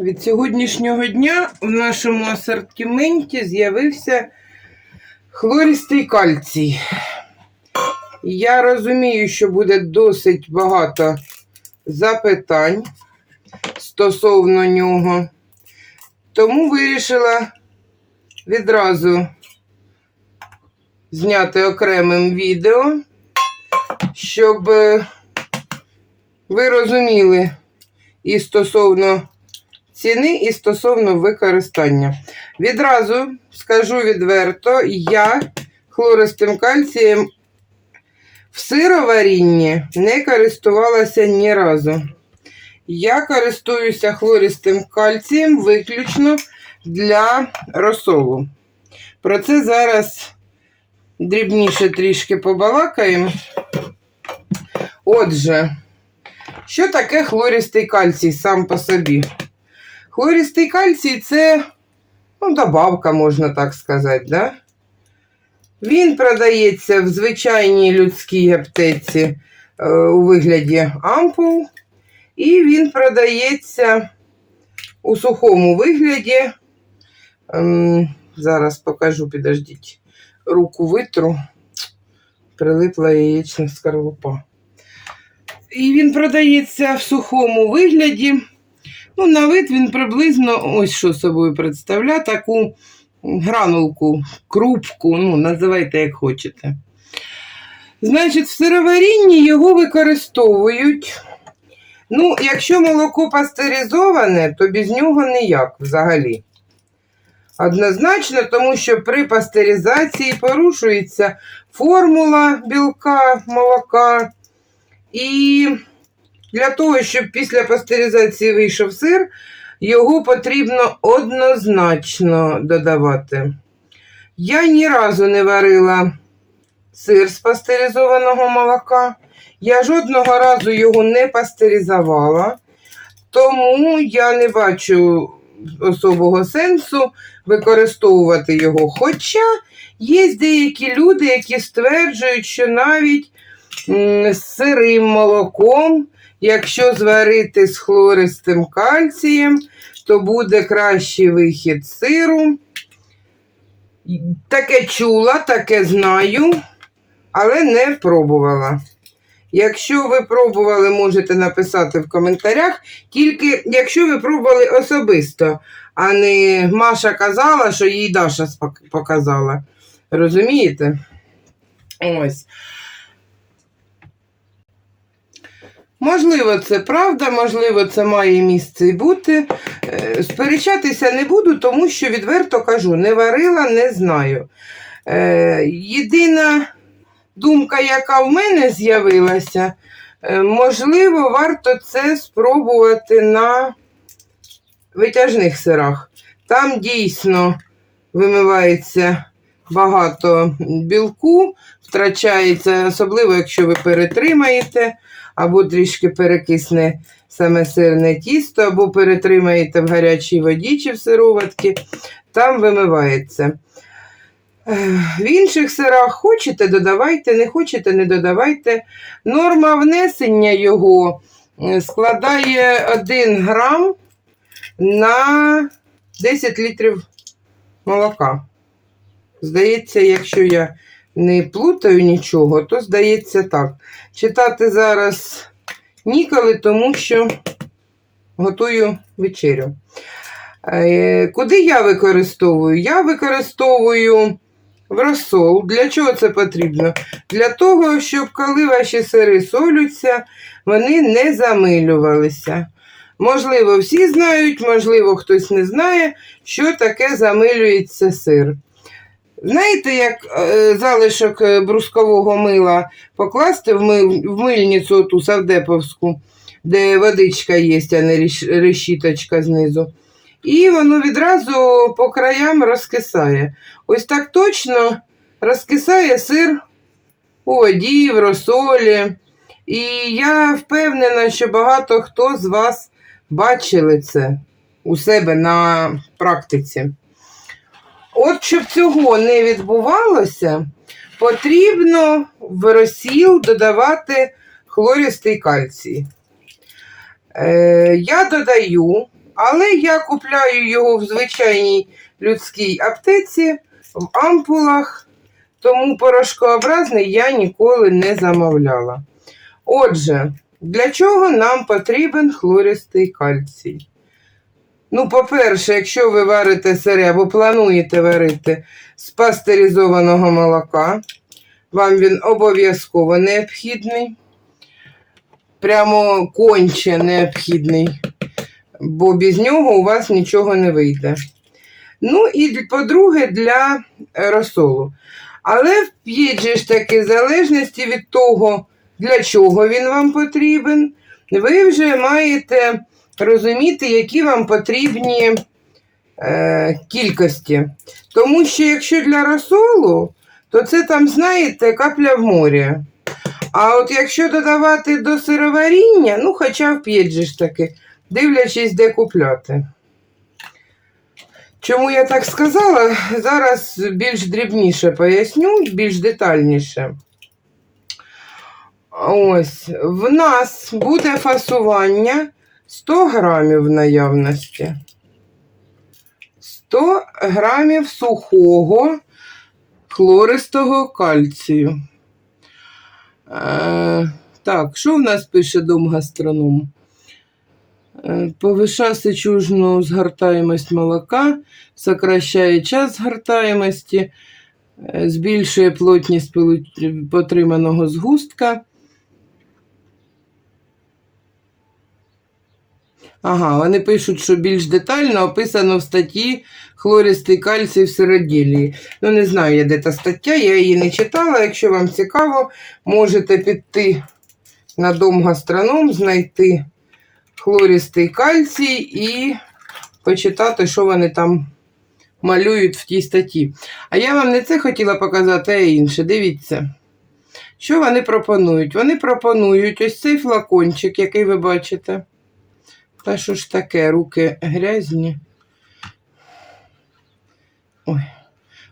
Від сьогоднішнього дня в нашому асортименті з'явився хлористий кальцій. Я розумію, що буде досить багато запитань стосовно нього, тому вирішила відразу зняти окремим відео, щоб е, ви розуміли і стосовно ціни і стосовно використання. Відразу скажу відверто, я хлористим кальцієм в сироварінні не користувалася ні разу. Я користуюся хлористим кальцієм виключно для розсолу. Про це зараз дрібніше трішки побалакаємо. Отже, що таке хлористий кальцій сам по собі? Хлористий кальцій це ну, добавка, можна так сказати. Да? Він продається в звичайній людській аптеці е, у вигляді ампул, і він продається у сухому вигляді. Ем, зараз покажу, підождіть, руку витру, прилипла яєчна скорлупа. І він продається в сухому вигляді. Ну, на вид він приблизно ось що собою представляє, таку гранулку, крупку, ну, називайте як хочете. Значить, в сироварінні його використовують. Ну, якщо молоко пастеризоване, то без нього ніяк взагалі. Однозначно, тому що при пастеризації порушується формула білка молока. І для того, щоб після пастеризації вийшов сир, його потрібно однозначно додавати. Я ні разу не варила сир з пастеризованого молока. Я жодного разу його не пастеризувала, тому я не бачу особого сенсу використовувати його. Хоча є деякі люди, які стверджують, що навіть з сирим молоком Якщо зварити з хлористим кальцієм, то буде кращий вихід сиру. Таке чула, таке знаю, але не пробувала. Якщо ви пробували, можете написати в коментарях, тільки якщо ви пробували особисто, а не Маша казала, що їй Даша показала. Розумієте? Ось. Можливо, це правда, можливо, це має місце бути. Е, Сперечатися не буду, тому що відверто кажу, не варила, не знаю. Е, Єдина думка, яка в мене з'явилася, е, можливо, варто це спробувати на витяжних сирах. Там дійсно вимивається багато білку, втрачається, особливо, якщо ви перетримаєте або трішки перекисне саме сирне тісто, або перетримаєте в гарячій воді чи в сироватці, там вимивається. В інших сирах хочете, додавайте, не хочете, не додавайте. Норма внесення його складає 1 грам на 10 літрів молока. Здається, якщо я не плутаю нічого, то здається так. Читати зараз ніколи, тому що готую вечерю. Е, куди я використовую? Я використовую в розсол. Для чого це потрібно? Для того, щоб коли ваші сири солються, вони не замилювалися. Можливо, всі знають, можливо, хтось не знає, що таке замилюється сир. Знаєте, як е, залишок е, брускового мила покласти в мильницю ту савдеповську, де водичка є, а не решіточка знизу. І воно відразу по краям розкисає. Ось так точно розкисає сир у воді, в розсолі. І я впевнена, що багато хто з вас бачили це. у себе на практиці. От щоб цього не відбувалося, потрібно в розсіл додавати хлористий кальцій. Е, я додаю, але я купляю його в звичайній людській аптеці, в ампулах, тому порошкообразний я ніколи не замовляла. Отже, для чого нам потрібен хлористий кальцій? Ну, по-перше, якщо ви варите сире або плануєте варити з пастеризованого молока, вам він обов'язково необхідний. Прямо конче необхідний, бо без нього у вас нічого не вийде. Ну і по-друге, для розсолу. Але вп'ють ж таки, залежності від того, для чого він вам потрібен, ви вже маєте розуміти, які вам потрібні е, кількості. Тому що якщо для розсолу, то це там, знаєте, капля в морі. А от якщо додавати до сироваріння, ну хоча ж таки, дивлячись, де купляти. Чому я так сказала, зараз більш дрібніше поясню, більш детальніше. Ось, в нас буде фасування 100 грамів наявності. 100 грамів сухого хлористого кальцію. Е, так, що в нас пише дом гастроном? Е, Повиша сечужну згортаємость молока, сокращає час згортаємості, е, збільшує плотність потриманого згустка. Ага, вони пишуть, що більш детально описано в статті хлористий кальцій в сироділії. Ну, не знаю, я де та стаття, я її не читала. Якщо вам цікаво, можете піти на дом гастроном, знайти хлористий кальцій і почитати, що вони там малюють в тій статті. А я вам не це хотіла показати, а інше. Дивіться. Що вони пропонують? Вони пропонують ось цей флакончик, який ви бачите. Та що ж таке, руки грязні. Ой.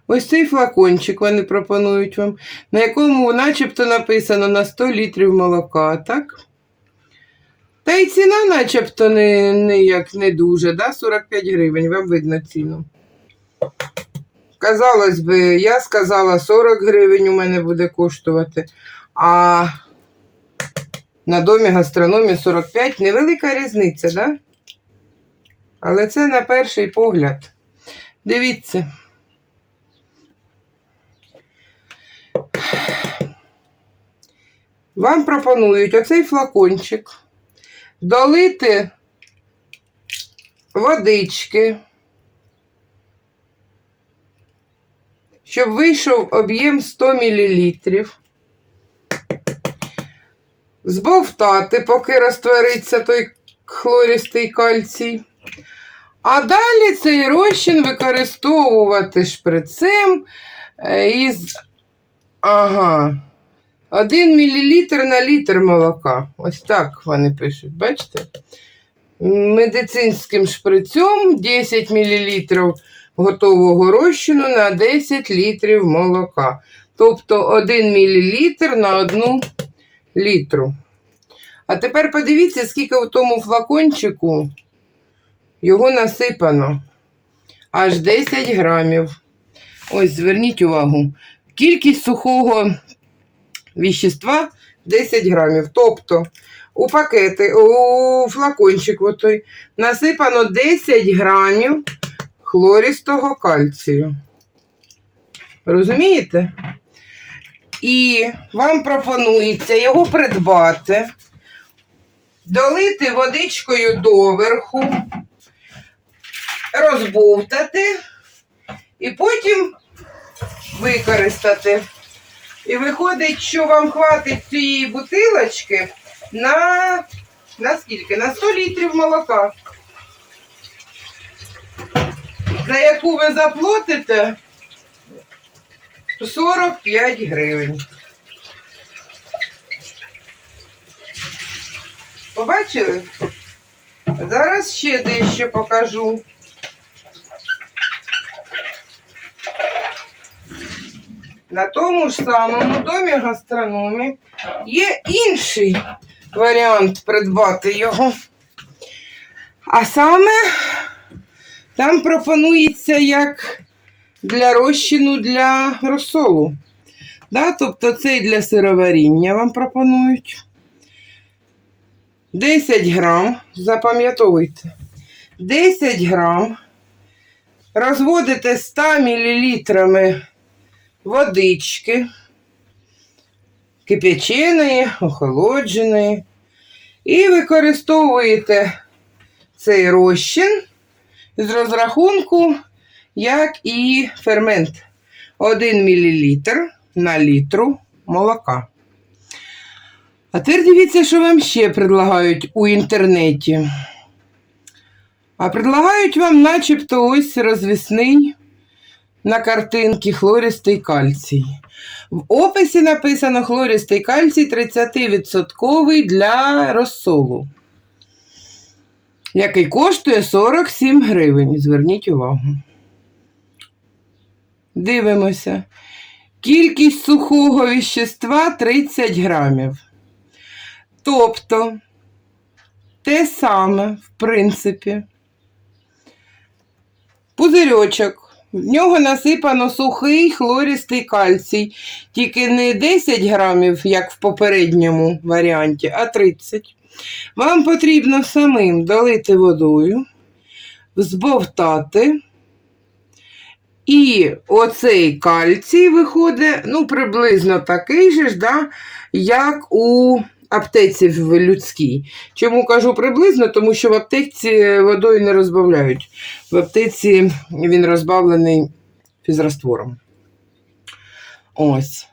Ось цей флакончик вони пропонують вам, на якому начебто написано на 100 літрів молока, так? Та й ціна начебто не, не, як, не дуже, да? 45 гривень, вам видно ціну. Казалось би, я сказала 40 гривень у мене буде коштувати, а на домі гастрономі 45 невелика різниця, да? Але це на перший погляд. Дивіться. Вам пропонують оцей флакончик долити водички, щоб вийшов об'єм 100 мл. Збовтати, поки розтвориться той хлористий кальцій. А далі цей розчин використовувати шприцем е, із ага, 1 мл на літр молока. Ось так вони пишуть, бачите? Медицинським шприцем 10 мл готового розчину на 10 літрів молока. Тобто 1 мл на 1 літру. А тепер подивіться, скільки в тому флакончику його насипано. Аж 10 грамів. Ось, зверніть увагу. Кількість сухого віщества 10 грамів. Тобто у пакети, у флакончик отой, насипано 10 грамів хлористого кальцію. Розумієте? І вам пропонується його придбати, долити водичкою доверху, розбовтати і потім використати. І виходить, що вам хватить цієї бутилочки на, на скільки? На 100 літрів молока. За яку ви заплатите 45 гривень. Побачили? Зараз ще дещо покажу. На тому ж самому домі гастрономі є інший варіант придбати його. А саме там пропонується як для розчину для розсолу. Да? Тобто цей для сироваріння вам пропонують. 10 грам, запам'ятовуйте. 10 грам розводите 100 мл водички, кип'яченої, охолодженої, і використовуєте цей розчин з розрахунку, як і фермент. 1 мл на літру молока. А тепер дивіться, що вам ще предлагають у інтернеті. А предлагають вам начебто ось розвісний на картинці хлористий кальцій. В описі написано хлористий кальцій 30% для розсолу, який коштує 47 гривень. Зверніть увагу. Дивимося. Кількість сухого віщества 30 грамів. Тобто, те саме, в принципі, пузирьочок. В нього насипано сухий хлористий кальцій, тільки не 10 грамів, як в попередньому варіанті, а 30. Вам потрібно самим долити водою, збовтати. І оцей кальцій виходить, ну, приблизно такий же ж, да, як у аптеці в людській. Чому кажу приблизно? Тому що в аптеці водою не розбавляють. В аптеці він розбавлений фізраствором. Ось.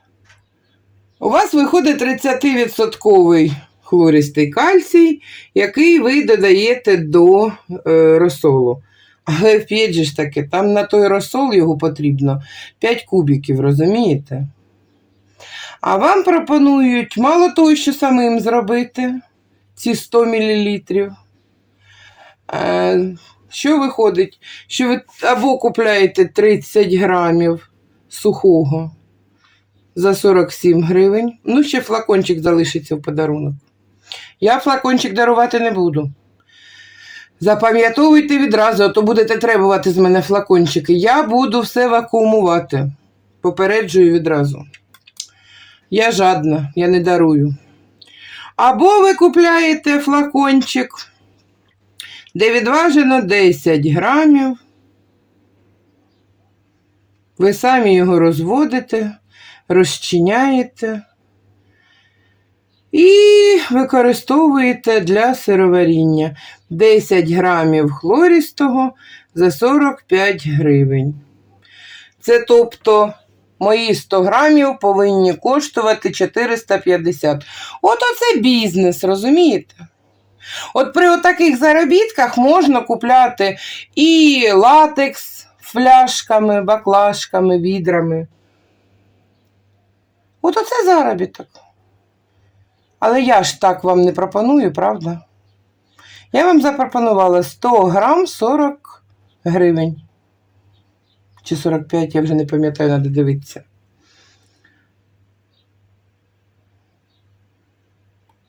У вас виходить 30% хлористий кальцій, який ви додаєте до е, розсолу. Але вп'ять же ж таки, там на той розсол його потрібно 5 кубиків, розумієте? А вам пропонують мало того, що самим зробити ці 100 мл. Е, що виходить? Що ви або купляєте 30 грамів сухого за 47 гривень. Ну, ще флакончик залишиться в подарунок. Я флакончик дарувати не буду. Запам'ятовуйте відразу, а то будете требувати з мене флакончики. Я буду все вакуумувати. Попереджую відразу. Я жадна, я не дарую. Або ви купляєте флакончик, де відважено 10 грамів. Ви самі його розводите, розчиняєте і використовуєте для сироваріння 10 грамів хлористого за 45 гривень. Це тобто мої 100 грамів повинні коштувати 450. От оце бізнес, розумієте? От при таких заробітках можна купляти і латекс фляшками, баклажками, відрами. От оце заробіток. Але я ж так вам не пропоную, правда? Я вам запропонувала 100 грам 40 гривень. Чи 45, я вже не пам'ятаю, треба дивитися.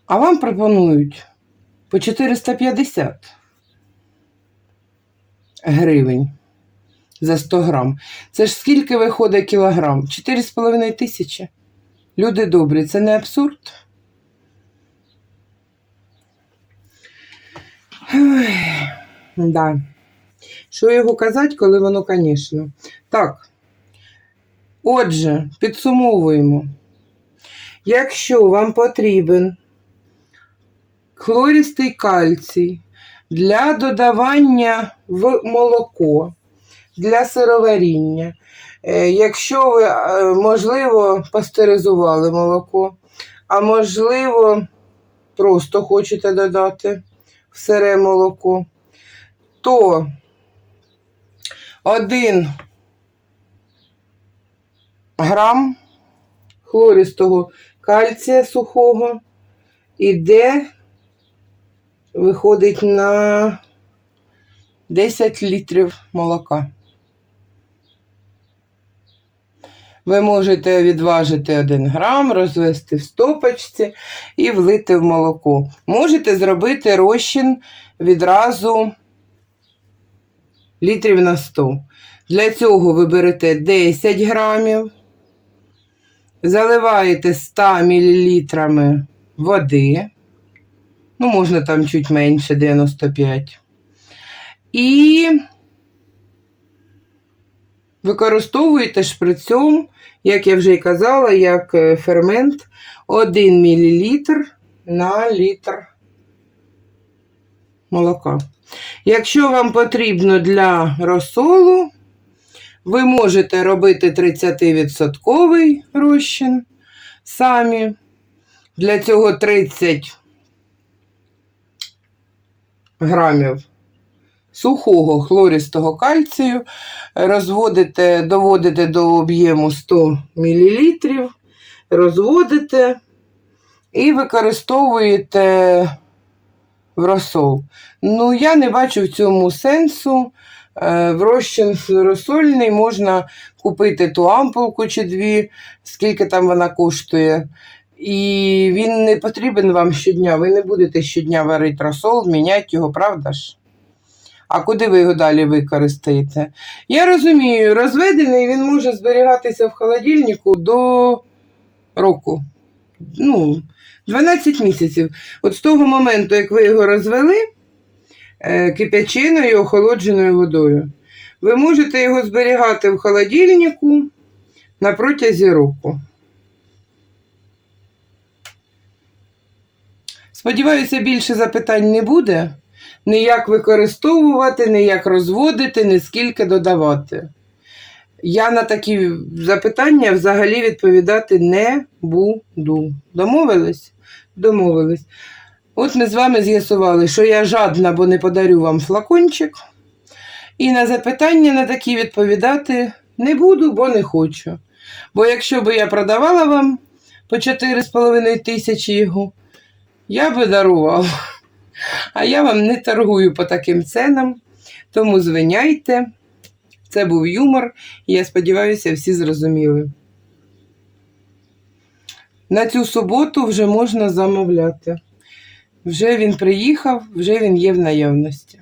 А вам пропонують по 450 гривень за 100 грам. Це ж скільки виходить кілограм? 4,5 тисячі. Люди добрі, це не абсурд. Ой, да. Що його казати, коли воно, звісно. Так. Отже, підсумовуємо. Якщо вам потрібен хлористий кальцій для додавання в молоко, для сироваріння, е, якщо ви, е, можливо, пастеризували молоко, а можливо, просто хочете додати в сире молоко, то один грам хлористого кальція сухого іде виходить на 10 літрів молока. Ви можете відважити 1 грам, розвести в стопочці і влити в молоко. Можете зробити розчин відразу літрів на 100. Для цього ви берете 10 грамів, заливаєте 100 мл води, ну, можна там чуть менше 95. І використовуєте шприцом, як я вже й казала, як е, фермент 1 мл на літр молока. Якщо вам потрібно для розсолу, ви можете робити 30% розчин самі. Для цього 30 грамів сухого хлористого кальцію, розводите, доводите до об'єму 100 мл, розводите і використовуєте в розсол. Ну, я не бачу в цьому сенсу. Е, В розчин розсольний можна купити ту ампулку чи дві, скільки там вона коштує. І він не потрібен вам щодня. Ви не будете щодня варити розсол, міняти його, правда ж? А куди ви його далі використаєте? Я розумію, розведений він може зберігатися в холодильнику до року. Ну, 12 місяців. От з того моменту, як ви його розвели е, кип'ячиною і охолодженою водою, ви можете його зберігати в холодильнику на протязі року. Сподіваюся, більше запитань не буде. Ні як використовувати, ні як розводити, ні скільки додавати. Я на такі запитання взагалі відповідати не буду. Домовились? Домовились. От ми з вами з'ясували, що я жадна, бо не подарю вам флакончик. І на запитання на такі відповідати не буду, бо не хочу. Бо якщо б я продавала вам по 4,5 тисячі його, я би дарувала. А я вам не торгую по таким ценам, тому звиняйте. Це був юмор, і я сподіваюся, всі зрозуміли. На цю суботу вже можна замовляти. Вже він приїхав, вже він є в наявності.